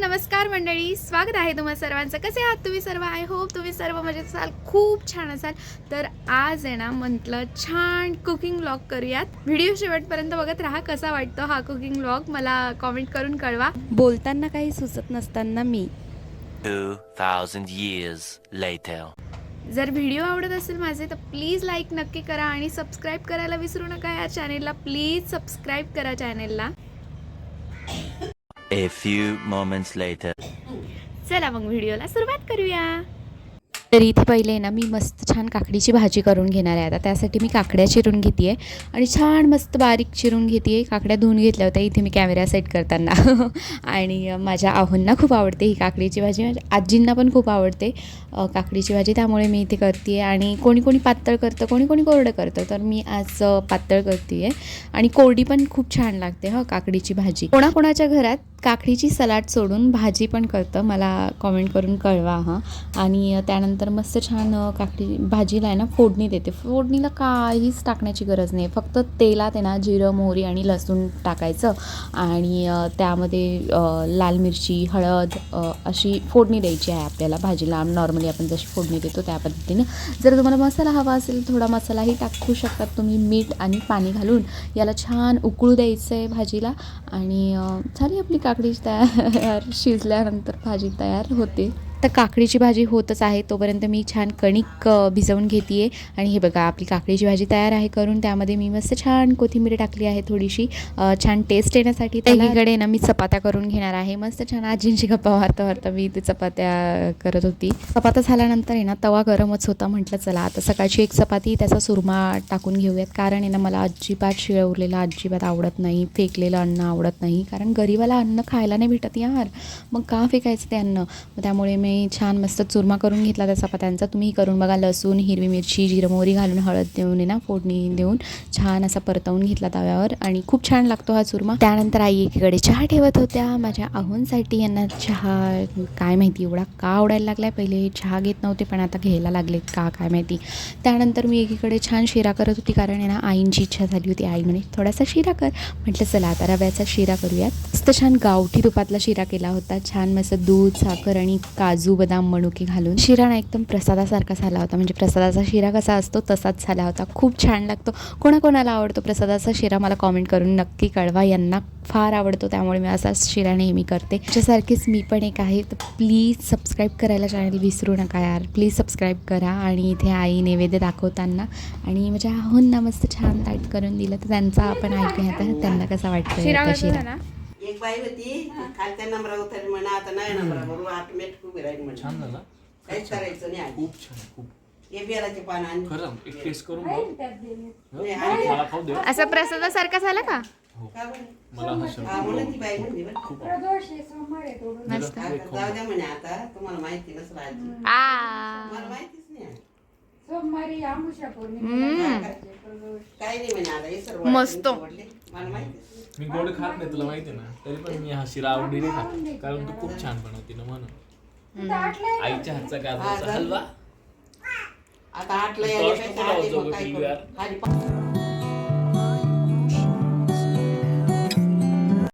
नमस्कार मंडळी स्वागत आहे तुम्हा सर्वांचं. कसे आहात तुम्ही सर्व? आय होप तुम्ही सर्व मजेत असाल खूप छान असाल. तर आज आहे ना म्हटलं छान कुकिंग व्लॉग करूयात. व्हिडिओ शेवटपर्यंत बघत राहा कसा वाटतो हा कुकिंग व्लॉग मला कॉमेंट करून कळवा. बोलताना काही सुचत नसताना मी. 2,000 years later. जर व्हिडिओ आवडत असेल माझे तर प्लीज लाईक नक्की करा आणि सबस्क्राईब करायला विसरू नका या चॅनेलला प्लीज सबस्क्राईब करा चॅनेलला A few moments later. चला मग व्हिडिओला सुरुवात करूया तर इथे पहिले ना मी मस्त छान काकडीची भाजी करून घेणार आहे. आता त्यासाठी मी काकड्या चिरून घेते आहे आणि छान मस्त बारीक चिरून घेते आहे काकड्या धुवून घेतल्या होत्या इथे मी कॅमेरा सेट करताना. आणि माझ्या आहोंना खूप आवडते ही काकडीची भाजी. माझ्या आजींना पण खूप आवडते काकडीची भाजी. त्यामुळे मी इथे करते आहे आणि कोणी कोणी पातळ करतं कोणी कोणी कोरडं करतं. तर मी आज पातळ करते आहे आणि कोरडी पण खूप छान लागते ह काकडीची भाजी. कोणाकोणाच्या घरात काकडीची सलाड सोडून भाजी पण करतं मला कॉमेंट करून कळवा हां. आणि त्यानंतर त्यानंतर मस्त छान काकडी भाजीला आहे ना फोडणी देते. फोडणीला काहीच टाकण्याची गरज नाही. फक्त तेलात आहे ना जिरं मोहरी आणि लसूण टाकायचं आणि त्यामध्ये लाल मिरची हळद अशी फोडणी द्यायची आहे आपल्याला भाजीला. नॉर्मली आपण जशी फोडणी देतो त्या पद्धतीने. जर तुम्हाला मसाला हवा असेल थोडा मसालाही टाकू शकतात तुम्ही मीठ आणि पाणी घालून. याला छान उकळू द्यायचं आहे भाजीला आणि झाली आपली काकडी तयार. शिजल्यानंतर भाजी तयार होते. तर काकडीची भाजी होतच आहे तोपर्यंत मी छान कणिक भिजवून घेते आहे आणि हे बघा आपली काकडीची भाजी तयार आहे करून. त्यामध्ये मी मस्त छान कोथिंबीर टाकली आहे थोडीशी. छान टेस्ट येण्यासाठी एकीकडे ना मी चपात्या करून घेणार आहे. मस्त छान आजींची गप्पा वारता वारता मी ते चपात्या करत होती. चपात्या झाल्यानंतर आहे ना तवा गरमच होता. म्हटलं चला आता सकाळची एक चपाती त्याचा सुरमा टाकून घेऊयात. कारण आहे ना मला अजिबात शिळवलेलं अजिबात आवडत नाही. फेकलेलं अन्न आवडत नाही. कारण गरीबाला अन्न खायला नाही भेटत यार. मग का फेकायचं ते अन्न? मग त्यामुळे मी छान मस्त चुरमा करून घेतला त्या चपात्यांचा. तुम्ही करून बघा लसूण हिरवी मिरची जिरं मोहरी घालून हळद देऊन आहे ना फोडणी देऊन छान असा परतवून घेतला तव्यावर. आणि खूप छान लागतो हा चुरमा. त्यानंतर आई एकीकडे चहा ठेवत होत्या. माझ्या आहोंसाठी यांना चहा काय माहिती एवढा का आवडायला लागलाय? पहिले चहा घेत नव्हते पण आता घ्यायला लागलेत का काय माहिती? त्यानंतर मी एकीकडे छान शिरा करत होती कारण यांना आईंची इच्छा झाली होती. आई म्हणे थोडासा शिरा कर. म्हटलं चला आता रव्याचा शिरा करूयात. मस्त छान गावठी तुपातला शिरा केला होता. छान मस्त दूध साखर आणि काजू बदाम मणुके घालून शिरा ना एकदम प्रसादासारखा झाला होता. म्हणजे प्रसादाचा शिरा कसा असतो तसाच झाला होता. खूप छान लागतो. कोणाकोणाला आवडतो प्रसादाचा शिरा मला कॉमेंट करून नक्की कळवा. यांना फार आवडतो त्यामुळे मी असाच शिरा नेहमी करते. त्याच्यासारखीच मी पण एक आहे. तर प्लीज सबस्क्राईब करायला चॅनल विसरू नका यार. प्लीज सबस्क्राईब करा आणि इथे आई नैवेद्य दाखवताना आणि माझ्या आहोंना मस्त छान ताईट करून दिलं. तर त्यांचा आपण ऐकूया. आता त्यांना कसा वाटतं शिरा एक बाई होती खालच्या नंबरावर उतरली म्हणा आता नाही नंबरावर ऑटोमॅटिक उभी राहील म्हणे. छान झाला. काहीच करायचं नाही आधी. खूप छान खूप. हे पान आणि खरं एक टेस्ट करून बघ. नाही, आणि- मला खाऊ दे. असा प्रसादासारखा झाला का? का बरं? मला हा हा म्हणून ती बाई म्हणली बरं. खूप. मस्त. आता जाऊ द्या म्हणे आता तुम्हाला माहिती नसलं आजी आ. मला माहितीच नाही सोमवारी आमुषा पौर्णिमा हम्म. काही नाही म्हणे आता हे सर्व मस्त. आवडले. मला माहितीच मी गोड खात नाही तुला माहिती ना तरी पण मी हा शिरा आवडीने खातो कारण तू खूप छान बनवते ना म्हणून आईच्या हातचा गाजराचा हलवा आता आठला तो यायला असतो पाहिजे पुलाव आधी जो मग काय पिल्लू करू? यार. आधी पा-